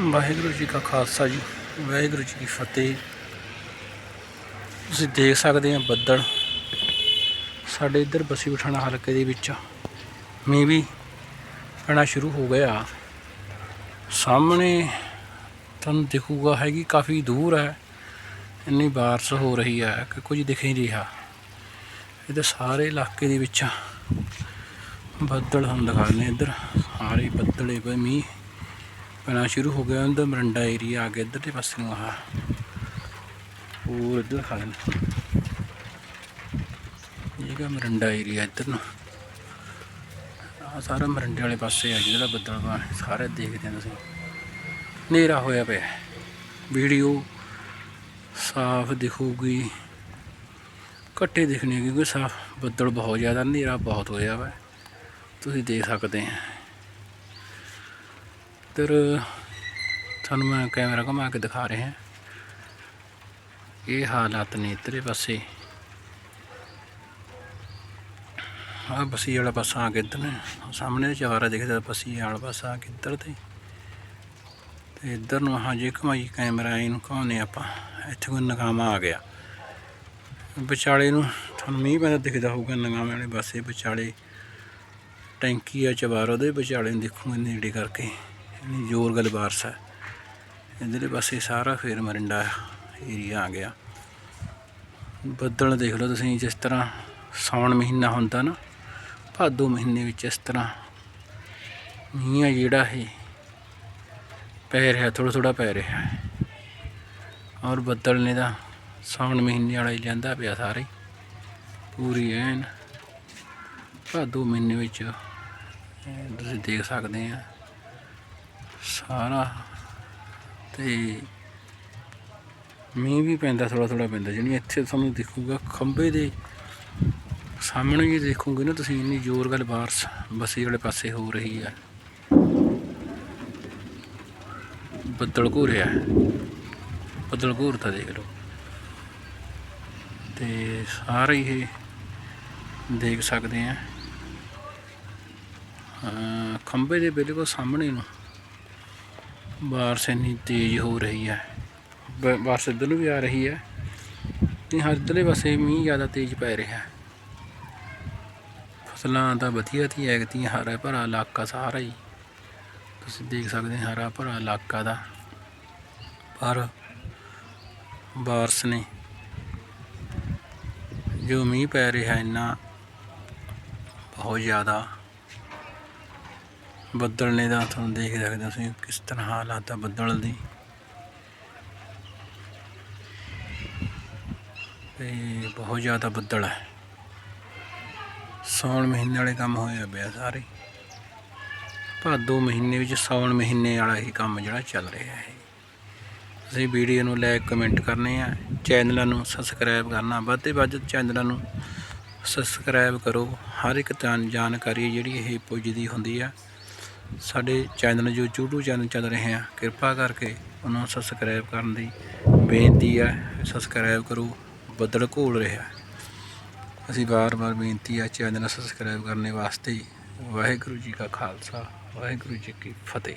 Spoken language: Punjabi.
ਵਾਹਿਗੁਰੂ ਜੀ ਕਾ ਖਾਲਸਾ ਜੀ, ਵਾਹਿਗੁਰੂ ਜੀ ਕੀ ਫਤਿਹ। ਤੁਸੀਂ ਦੇਖ ਸਕਦੇ ਆ ਬੱਦਲ, ਸਾਡੇ ਇੱਧਰ ਬਸੀ ਪਠਾਣਾ ਹਲਕੇ ਦੇ ਵਿੱਚ ਮੀਂਹ ਵੀ ਪੈਣਾ ਸ਼ੁਰੂ ਹੋ ਗਿਆ। ਸਾਹਮਣੇ ਤੁਹਾਨੂੰ ਦਿਖੂਗਾ ਹੈਗੀ ਕਾਫੀ ਦੂਰ ਹੈ, ਇੰਨੀ ਬਾਰਿਸ਼ ਹੋ ਰਹੀ ਹੈ ਕਿ ਕੁਝ ਦਿਖ ਨਹੀਂ ਰਿਹਾ। ਇਹਦੇ ਸਾਰੇ ਇਲਾਕੇ ਦੇ ਵਿੱਚ ਬੱਦਲ ਹਮ ਦਿਖਾਉਂਦੇ ਇੱਧਰ ਸਾਰੇ ਬੱਦਲੇ ਪਏ ਮੀਂਹ। ਪੈਣਾ ਸ਼ੁਰੂ ਹੋ ਗਿਆ ਉਹਦਾ ਮਰੰਡਾ ਏਰੀਆ ਆ ਗਿਆ ਇੱਧਰਲੇ ਪਾਸੇ ਨੂੰ, ਆਹ। ਹੋਰ ਇੱਧਰ ਖਾ ਲੈਣ ਇਹ ਗਾ ਮਰੰਡਾ ਏਰੀਆ ਇੱਧਰ ਨੂੰ। ਆ ਸਾਰਾ ਮਰੰਡੇ ਵਾਲੇ ਪਾਸੇ ਆ, ਜਿਹੜਾ ਬੱਦਲ ਬਾ ਸਾਰੇ ਦੇਖਦੇ ਆ ਤੁਸੀਂ। ਹਨੇਰਾ ਹੋਇਆ ਪਿਆ। ਵੀਡੀਓ ਸਾਫ਼ ਦਿਖੂਗੀ। ਘੱਟੇ ਦਿਖਣੇ ਕਿਉਂਕਿ ਸਾਫ਼ ਬੱਦਲ ਬਹੁਤ ਜ਼ਿਆਦਾ, ਹਨੇਰਾ ਬਹੁਤ ਹੋਇਆ ਵਾ। ਤੁਸੀਂ ਦੇਖ ਸਕਦੇ ਆ। ਇੱਧਰ ਤੁਹਾਨੂੰ ਮੈਂ ਕੈਮਰਾ ਘੁਮਾ ਕੇ ਦਿਖਾ ਰਿਹਾ। ਇਹ ਹਾਲਾਤ ਨੇ ਇੱਧਰੇ ਪਾਸੇ। ਆ ਬਸੀ ਵਾਲਾ ਪਾਸਾ ਆ ਕੇ ਇੱਧਰ ਨੇ। ਸਾਹਮਣੇ ਚਵਾਰਾ ਦਿਖਦਾ ਬਸੀ ਵਾਲਾ ਪਾਸਾ ਆ ਕੇ ਇੱਧਰ ਤੇ। ਤੇ ਇੱਧਰ ਨੂੰ ਹਾਂ ਜੇ ਘੁਮਾਈ ਕੈਮਰਾ, ਇਹਨੂੰ ਘੁਮਾਉਂਦੇ ਆਪਾਂ। ਇੱਥੇ ਕੋਈ ਨਗਾਮਾ ਆ ਗਿਆ। ਵਿਚਾਲੇ ਨੂੰ ਤੁਹਾਨੂੰ ਮੀਂਹ ਪੈਂਦਾ ਦਿਖਦਾ ਹੋਊਗਾ, ਨਗਾਮੇ ਵਾਲੇ ਪਾਸੇ। ਵਿਚਾਲੇ ਟੈਂਕੀ ਆ ਚਵਾਰ, ਉਹਦੇ ਵਿਚਾਲੇ ਨੂੰ ਦੇਖੂਗੇ ਨੇੜੇ ਕਰਕੇ। ਜ਼ੋਰ ਗੱਲ ਬਾਰਸ ਹੈ। ਇਧਰਲੇ ਪਾਸੇ ਸਾਰਾ ਫੇਰ ਮਰਿੰਡਾ ਏਰੀਆ ਆ ਗਿਆ। ਬੱਦਲ ਦੇਖ ਲਓ ਤੁਸੀਂ, ਜਿਸ ਤਰ੍ਹਾਂ ਸਾਉਣ ਮਹੀਨਾ ਹੁੰਦਾ ਨਾ, ਭਾਦੋ ਮਹੀਨੇ ਵਿੱਚ ਇਸ ਤਰ੍ਹਾਂ ਮੀਂਹ ਜਿਹੜਾ ਇਹ, ਪੈ ਰਿਹਾ ਥੋੜਾ ਥੋੜਾ ਪੈ ਰਿਹਾ ਹੈ। ਔਰ ਬੱਦਲ ਨੇ ਤਾਂ ਸਾਉਣ ਮਹੀਨੇ ਵਾਲਾ ਹੀ ਲੈਂਦਾ ਪਿਆ ਸਾਰੇ ਪੂਰੀ ਐਨ, ਭਾਦੋ ਮਹੀਨੇ ਵਿੱਚ ਤੁਸੀਂ ਦੇਖ ਸਕਦੇ ਆ। ਸਾਰਾ ਤੇ ਮੀਂਹ ਵੀ ਪੈਂਦਾ ਥੋੜਾ ਥੋੜਾ ਪੈਂਦਾ। ਜਿਹੜੀ ਇੱਥੇ ਤੁਹਾਨੂੰ ਦਿਖੂਗਾ ਖੰਬੇ ਦੇ ਸਾਹਮਣੇ ਜੇ ਦੇਖੋਗੇ ਨਾ ਤੁਸੀਂ, ਇੰਨੀ ਜ਼ੋਰ ਗੱਲ ਬਾਰਸ਼, ਬਸੀ ਵਾਲੇ ਪਾਸੇ ਹੋ ਰਹੀ ਹੈ ਬੱਦਲ ਘੂਰਿਆ ਹੈ। ਬੱਦਲ ਘੂਰਤਾ ਦੇਖ ਲਓ। ਤੇ ਸਾਰੇ ਇਹ ਦੇਖ ਸਕਦੇ ਆ। ਅਹ ਖੰਭੇ ਦੇ ਬਿਲਕੁਲ ਸਾਹਮਣੇ ਨੂੰ ਬਾਰਿਸ਼ ਇੰਨੀ ਤੇਜ਼ ਹੋ ਰਹੀ ਹੈ। ਬਾਰਿਸ਼ ਇੱਧਰ ਨੂੰ ਵੀ ਆ ਰਹੀ ਹੈ। ਤੇ ਹਰ ਇੱਧਰਲੇ ਪਾਸੇ ਮੀਂਹ ਜ਼ਿਆਦਾ ਤੇਜ਼ ਪੈ ਰਿਹਾ ਹੈ। ਫਸਲਾਂ ਤਾਂ ਵਧੀਆ ਤੀ ਐਗਤੀ ਹਰਾ ਭਰਾ ਇਲਾਕਾ ਸਾਰਾ ਹੀ। ਤੁਸੀਂ ਦੇਖ ਸਕਦੇ ਹਰਾ ਭਰਾ ਇਲਾਕਾ ਦਾ। ਪਰ ਬਾਰਿਸ਼ ਨੇ ਜੋ ਮੀਂਹ ਪੈ ਰਿਹਾ ਇੰਨਾ ਬਹੁਤ ਜ਼ਿਆਦਾ ਬੱਦਲ ਨੇ ਤਾਂ ਤੁਹਾਨੂੰ ਦੇਖ ਸਕਦੇ ਹੋ ਤੁਸੀਂ, ਕਿਸ ਤਰ੍ਹਾਂ ਹਾਲਾਤ ਆ ਬੱਦਲ ਦੀ। ਤੇ ਬਹੁਤ ਜ਼ਿਆਦਾ ਬੱਦਲ ਹੈ ਸਾਉਣ ਮਹੀਨੇ ਵਾਲੇ ਕੰਮ ਹੋਇਆ ਪਿਆ ਸਾਰੇ। ਭਾਦੋ ਮਹੀਨੇ ਵਿੱਚ ਸਾਉਣ ਮਹੀਨੇ ਵਾਲਾ ਹੀ ਕੰਮ ਜਿਹੜਾ ਚੱਲ ਰਿਹਾ ਹੈ। ਤੁਸੀਂ ਵੀਡੀਓ ਨੂੰ ਲਾਈਕ ਕਮੈਂਟ ਕਰਨੇ ਆ। ਚੈਨਲਾਂ ਨੂੰ ਸਬਸਕ੍ਰਾਈਬ ਕਰਨਾ, ਵੱਧ ਤੋਂ ਵੱਧ ਚੈਨਲਾਂ ਨੂੰ ਸਬਸਕ੍ਰਾਈਬ ਕਰੋ। ਹਰ ਇੱਕ ਤਾਂ ਜਾਣਕਾਰੀ ਜਿਹੜੀ ਇਹ ਪੁੱਜਦੀ ਹੁੰਦੀ ਆ। ਸਾਡੇ ਚੈਨਲ ਜੋ YouTube ਚੈਨਲ ਚੱਲ ਰਹੇ ਆ, ਕਿਰਪਾ ਕਰਕੇ ਉਹਨਾਂ ਸਬਸਕ੍ਰਾਈਬ ਕਰਨ ਦੀ ਬੇਨਤੀ ਹੈ ਸਬਸਕ੍ਰਾਈਬ ਕਰੋ, ਬੱਦਲ ਘੋਲ ਰਿਹਾ। ਅਸੀਂ ਵਾਰ-ਵਾਰ ਬੇਨਤੀ ਹੈ ਚੈਨਲ ਸਬਸਕ੍ਰਾਈਬ ਕਰਨੇ ਵਾਸਤੇ ਵਾਹਿਗੁਰੂ ਜੀ ਕਾ ਖਾਲਸਾ, ਵਾਹਿਗੁਰੂ ਜੀ ਕੀ ਫਤਿਹ।